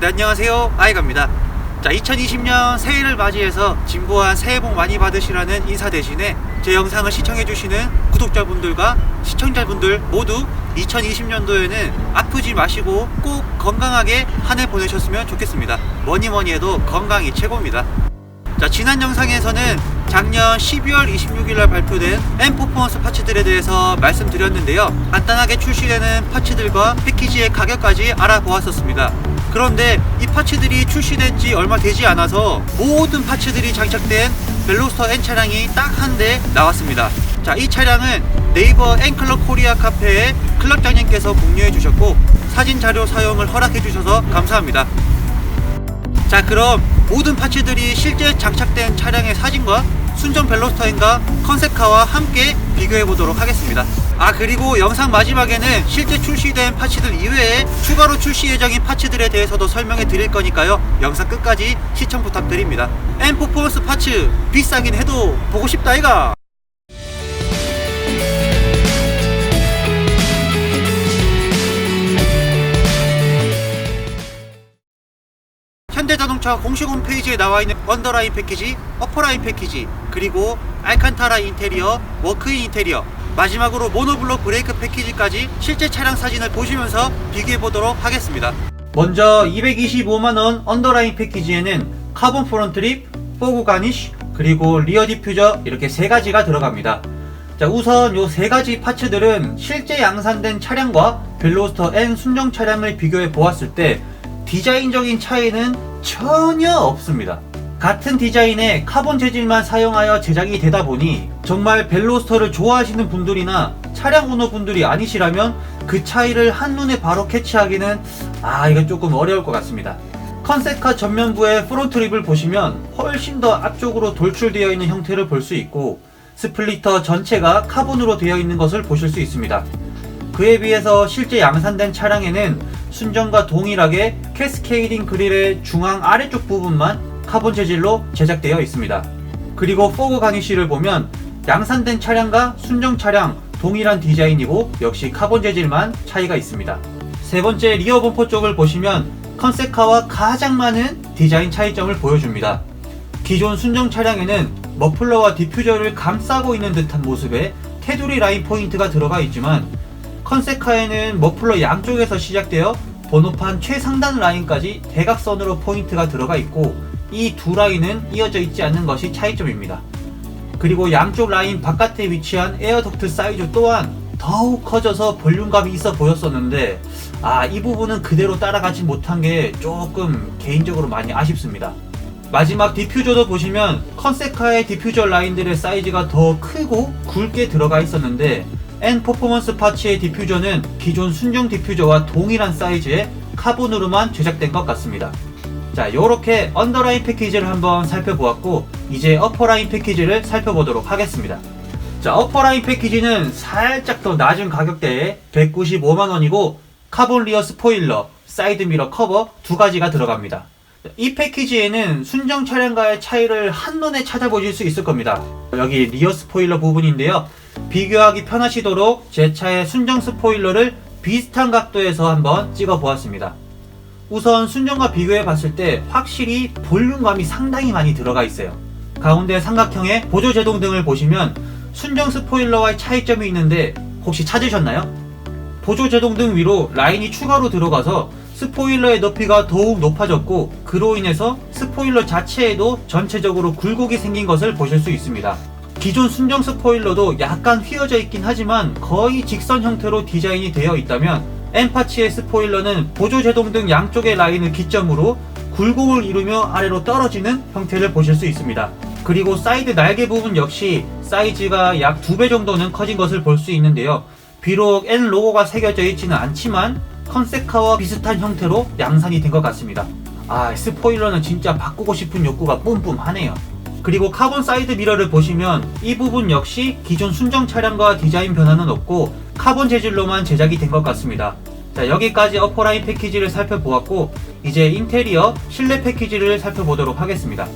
네, 안녕하세요. 아이가입니다. 자, 2020년 새해를 맞이해서 진보한 새해 복 많이 받으시라는 인사 대신에 제 영상을 시청해주시는 구독자분들과 시청자분들 모두 2020년도에는 아프지 마시고 꼭 건강하게 한 해 보내셨으면 좋겠습니다. 뭐니 뭐니 해도 건강이 최고입니다. 자, 지난 영상에서는 작년 12월 26일 날 발표된 M 퍼포먼스 파츠들에 대해서 말씀드렸는데요. 간단하게 출시되는 파츠들과 패키지의 가격까지 알아보았었습니다. 그런데 이 파츠들이 출시된 지 얼마 되지 않아서 모든 파츠들이 장착된 벨로스터 N 차량이 딱 한 대 나왔습니다. 자, 이 차량은 네이버 N클럽 코리아 카페에 클럽장님께서 공유해 주셨고 사진 자료 사용을 허락해 주셔서 감사합니다. 자 그럼 모든 파츠들이 실제 장착된 차량의 사진과 순정 벨로스터인과 컨셉카와 함께 비교해 보도록 하겠습니다. 아 그리고 영상 마지막에는 실제 출시된 파츠들 이외에 추가로 출시 예정인 파츠들에 대해서도 설명해 드릴 거니까요. 영상 끝까지 시청 부탁드립니다. M 퍼포먼스 파츠 비싸긴 해도 보고 싶다 이가 현대자동차 공식 홈페이지에 나와 있는 언더라인 패키지, 어퍼라인 패키지, 그리고 알칸타라 인테리어, 워크인 인테리어, 마지막으로 모노블록 브레이크 패키지까지 실제 차량 사진을 보시면서 비교해 보도록 하겠습니다. 먼저 225만원 언더라인 패키지에는 카본 프론트 립, 포구 가니쉬, 그리고 리어 디퓨저 이렇게 세 가지가 들어갑니다. 자, 우선 요 세 가지 파츠들은 실제 양산된 차량과 벨로스터 N 순정 차량을 비교해 보았을 때 디자인적인 차이는 전혀 없습니다. 같은 디자인의 카본 재질만 사용하여 제작이 되다 보니 정말 벨로스터를 좋아하시는 분들이나 차량 오너 분들이 아니시라면 그 차이를 한눈에 바로 캐치하기는 아 이건 조금 어려울 것 같습니다. 컨셉카 전면부의 프론트 립을 보시면 훨씬 더 앞쪽으로 돌출되어 있는 형태를 볼 수 있고 스플리터 전체가 카본으로 되어 있는 것을 보실 수 있습니다. 그에 비해서 실제 양산된 차량에는 순정과 동일하게 캐스케이딩 그릴의 중앙 아래쪽 부분만 카본 재질로 제작되어 있습니다. 그리고 포그 가니쉬를 보면 양산된 차량과 순정 차량 동일한 디자인이고 역시 카본 재질만 차이가 있습니다. 세 번째 리어 범퍼 쪽을 보시면 컨셉카와 가장 많은 디자인 차이점을 보여줍니다. 기존 순정 차량에는 머플러와 디퓨저를 감싸고 있는 듯한 모습의 테두리 라인 포인트가 들어가 있지만 컨셉카에는 머플러 양쪽에서 시작되어 번호판 최상단 라인까지 대각선으로 포인트가 들어가 있고 이 두 라인은 이어져 있지 않는 것이 차이점입니다. 그리고 양쪽 라인 바깥에 위치한 에어덕트 사이즈 또한 더욱 커져서 볼륨감이 있어 보였었는데 아 이 부분은 그대로 따라가지 못한 게 조금 개인적으로 많이 아쉽습니다. 마지막 디퓨저도 보시면 컨셉카의 디퓨저 라인들의 사이즈가 더 크고 굵게 들어가 있었는데 N 퍼포먼스 파츠의 디퓨저는 기존 순정 디퓨저와 동일한 사이즈의 카본으로만 제작된 것 같습니다. 자, 요렇게 언더라인 패키지를 한번 살펴보았고 이제 어퍼라인 패키지를 살펴보도록 하겠습니다. 자, 어퍼라인 패키지는 살짝 더 낮은 가격대에 195만원이고 카본 리어 스포일러, 사이드 미러 커버 두 가지가 들어갑니다. 이 패키지에는 순정 차량과의 차이를 한눈에 찾아보실 수 있을 겁니다. 여기 리어 스포일러 부분인데요. 비교하기 편하시도록 제 차의 순정 스포일러를 비슷한 각도에서 한번 찍어 보았습니다. 우선 순정과 비교해 봤을 때 확실히 볼륨감이 상당히 많이 들어가 있어요. 가운데 삼각형의 보조 제동 등을 보시면 순정 스포일러와의 차이점이 있는데 혹시 찾으셨나요? 보조 제동 등 위로 라인이 추가로 들어가서 스포일러의 높이가 더욱 높아졌고 그로 인해서 스포일러 자체에도 전체적으로 굴곡이 생긴 것을 보실 수 있습니다. 기존 순정 스포일러도 약간 휘어져 있긴 하지만 거의 직선 형태로 디자인이 되어 있다면 엠파치의 스포일러는 보조 제동 등 양쪽의 라인을 기점으로 굴곡을 이루며 아래로 떨어지는 형태를 보실 수 있습니다. 그리고 사이드 날개 부분 역시 사이즈가 약두배 정도는 커진 것을 볼 수 있는데요. 비록 N 로고가 새겨져 있지는 않지만 컨셉카와 비슷한 형태로 양산이 된 것 같습니다. 아, 스포일러는 진짜 바꾸고 싶은 욕구가 뿜뿜하네요. 그리고 카본 사이드 미러를 보시면 이 부분 역시 기존 순정 차량과 디자인 변화는 없고 카본 재질로만 제작이 된 것 같습니다. 자, 여기까지 어퍼라인 패키지를 살펴보았고 이제 인테리어 실내 패키지를 살펴보도록 하겠습니다.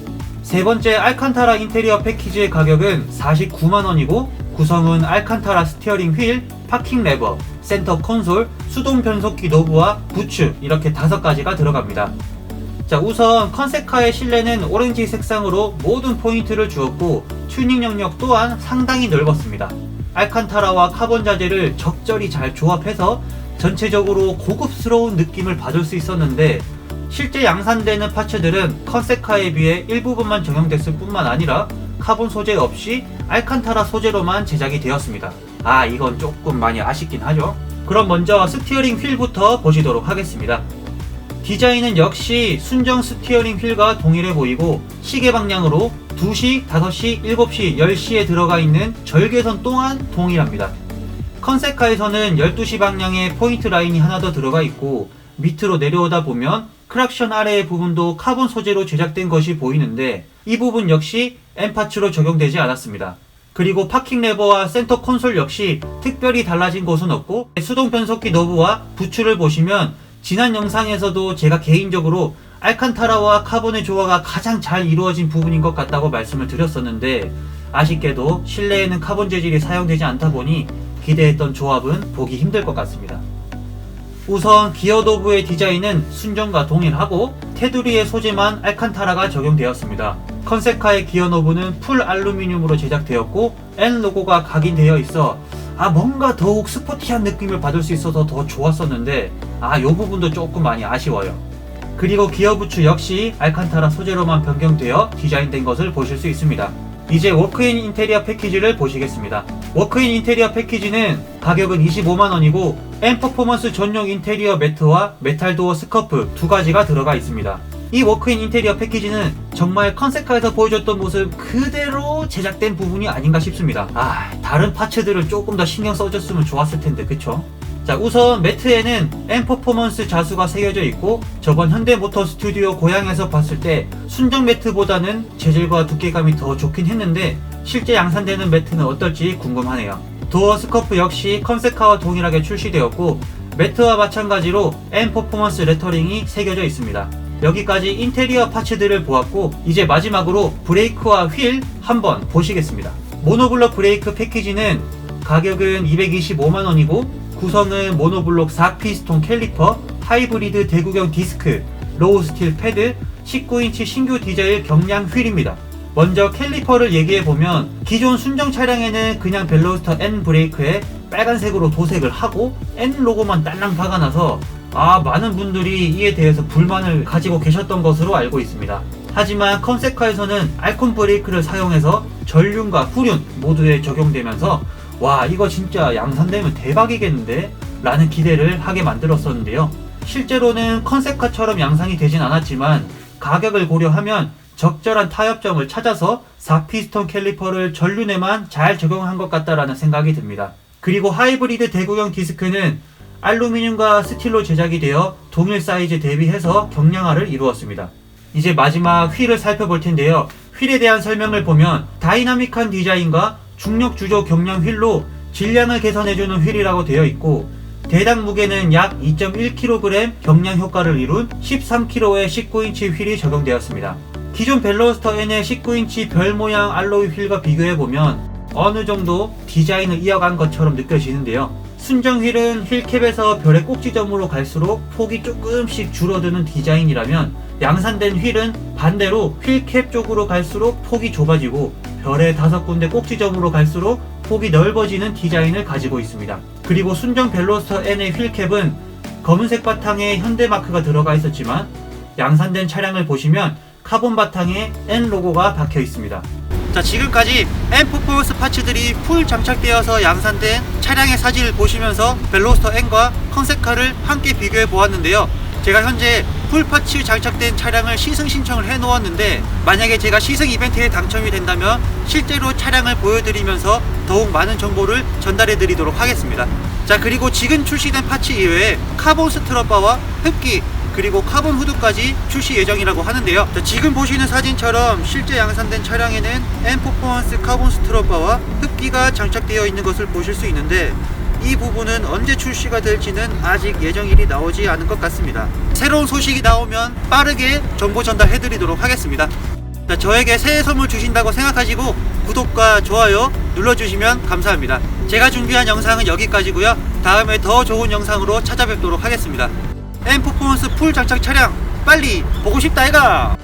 세 번째 알칸타라 인테리어 패키지의 가격은 49만원이고 구성은 알칸타라 스티어링 휠, 파킹 레버, 센터 콘솔, 수동 변속기 노브와 부츠 이렇게 다섯 가지가 들어갑니다. 자 우선 컨셉카의 실내는 오렌지 색상으로 모든 포인트를 주었고 튜닝 영역 또한 상당히 넓었습니다. 알칸타라와 카본 자재를 적절히 잘 조합해서 전체적으로 고급스러운 느낌을 받을 수 있었는데 실제 양산되는 파츠들은 컨셉카에 비해 일부분만 적용됐을 뿐만 아니라 카본 소재 없이 알칸타라 소재로만 제작이 되었습니다. 아 이건 조금 많이 아쉽긴 하죠. 그럼 먼저 스티어링 휠부터 보시도록 하겠습니다. 디자인은 역시 순정 스티어링 휠과 동일해 보이고 시계 방향으로 2시, 5시, 7시, 10시에 들어가 있는 절개선 또한 동일합니다. 컨셉카에서는 12시 방향에 포인트 라인이 하나 더 들어가 있고 밑으로 내려오다 보면 크락션 아래의 부분도 카본 소재로 제작된 것이 보이는데 이 부분 역시 M파츠로 적용되지 않았습니다. 그리고 파킹 레버와 센터 콘솔 역시 특별히 달라진 곳은 없고 수동 변속기 너브와 부츠를 보시면 지난 영상에서도 제가 개인적으로 알칸타라와 카본의 조화가 가장 잘 이루어진 부분인 것 같다고 말씀을 드렸었는데 아쉽게도 실내에는 카본 재질이 사용되지 않다 보니 기대했던 조합은 보기 힘들 것 같습니다. 우선 기어 도브의 디자인은 순정과 동일하고 테두리의 소재만 알칸타라가 적용되었습니다. 컨셉카의 기어 노브는 풀 알루미늄으로 제작되었고 N 로고가 각인되어 있어 아 뭔가 더욱 스포티한 느낌을 받을 수 있어서 더 좋았었는데 아 요 부분도 조금 많이 아쉬워요. 그리고 기어 부츠 역시 알칸타라 소재로만 변경되어 디자인된 것을 보실 수 있습니다. 이제 워크인 인테리어 패키지를 보시겠습니다. 워크인 인테리어 패키지는 가격은 25만원이고 M 퍼포먼스 전용 인테리어 매트와 메탈 도어 스커프 두 가지가 들어가 있습니다. 이 워크인 인테리어 패키지는 정말 컨셉카에서 보여줬던 모습 그대로 제작된 부분이 아닌가 싶습니다. 아, 다른 파츠들을 조금 더 신경 써줬으면 좋았을 텐데, 그쵸? 자, 우선 매트에는 M 퍼포먼스 자수가 새겨져 있고 저번 현대모터 스튜디오 고향에서 봤을 때 순정 매트보다는 재질과 두께감이 더 좋긴 했는데 실제 양산되는 매트는 어떨지 궁금하네요. 도어 스커프 역시 컨셉카와 동일하게 출시되었고 매트와 마찬가지로 M 퍼포먼스 레터링이 새겨져 있습니다. 여기까지 인테리어 파츠들을 보았고 이제 마지막으로 브레이크와 휠 한번 보시겠습니다. 모노블럭 브레이크 패키지는 가격은 225만원이고 구성은 모노블록 4피스톤 캘리퍼, 하이브리드 대구경 디스크, 로우 스틸 패드, 19인치 신규 디젤 경량 휠입니다. 먼저 캘리퍼를 얘기해보면 기존 순정 차량에는 그냥 벨로스터 N 브레이크에 빨간색으로 도색을 하고 N 로고만 딸랑 박아놔서 아 많은 분들이 이에 대해서 불만을 가지고 계셨던 것으로 알고 있습니다. 하지만 컨셉카에서는 알콘 브레이크를 사용해서 전륜과 후륜 모두에 적용되면서 와 이거 진짜 양산되면 대박이겠는데? 라는 기대를 하게 만들었었는데요. 실제로는 컨셉카처럼 양상이 되진 않았지만 가격을 고려하면 적절한 타협점을 찾아서 4피스톤 캘리퍼를 전륜에만 잘 적용한 것 같다라는 생각이 듭니다. 그리고 하이브리드 대구형 디스크는 알루미늄과 스틸로 제작이 되어 동일 사이즈 대비해서 경량화를 이루었습니다. 이제 마지막 휠을 살펴볼 텐데요. 휠에 대한 설명을 보면 다이나믹한 디자인과 중력 주조 경량 휠로 질량을 개선해주는 휠이라고 되어 있고 대당 무게는 약 2.1kg 경량 효과를 이룬 13kg의 19인치 휠이 적용되었습니다. 기존 벨로스터 N의 19인치 별 모양 알로이 휠과 비교해보면 어느 정도 디자인을 이어간 것처럼 느껴지는데요. 순정 휠은 휠캡에서 별의 꼭지점으로 갈수록 폭이 조금씩 줄어드는 디자인이라면 양산된 휠은 반대로 휠캡 쪽으로 갈수록 폭이 좁아지고 별의 다섯 군데 꼭지점으로 갈수록 폭이 넓어지는 디자인을 가지고 있습니다. 그리고 순정 벨로스터 N의 휠캡은 검은색 바탕에 현대 마크가 들어가 있었지만 양산된 차량을 보시면 카본 바탕에 N 로고가 박혀 있습니다. 자 지금까지 M 퍼포먼스 파츠들이 풀 장착되어서 양산된 차량의 사진을 보시면서 벨로스터 N과 컨셉카를 함께 비교해 보았는데요. 제가 현재 풀 파츠 장착된 차량을 시승 신청을 해 놓았는데 만약에 제가 시승 이벤트에 당첨이 된다면 실제로 차량을 보여드리면서 더욱 많은 정보를 전달해 드리도록 하겠습니다. 자 그리고 지금 출시된 파츠 이외에 카본 스트러바와 흡기 그리고 카본 후드까지 출시 예정이라고 하는데요. 자, 지금 보시는 사진처럼 실제 양산된 차량에는 M 퍼포먼스 카본 스트러바와 흡기가 장착되어 있는 것을 보실 수 있는데 이 부분은 언제 출시가 될지는 아직 예정일이 나오지 않은 것 같습니다. 새로운 소식이 나오면 빠르게 정보 전달해 드리도록 하겠습니다. 자, 저에게 새해 선물 주신다고 생각하시고 구독과 좋아요 눌러주시면 감사합니다. 제가 준비한 영상은 여기까지고요. 다음에 더 좋은 영상으로 찾아뵙도록 하겠습니다. M 퍼포먼스 풀 장착 차량 빨리 보고 싶다 이가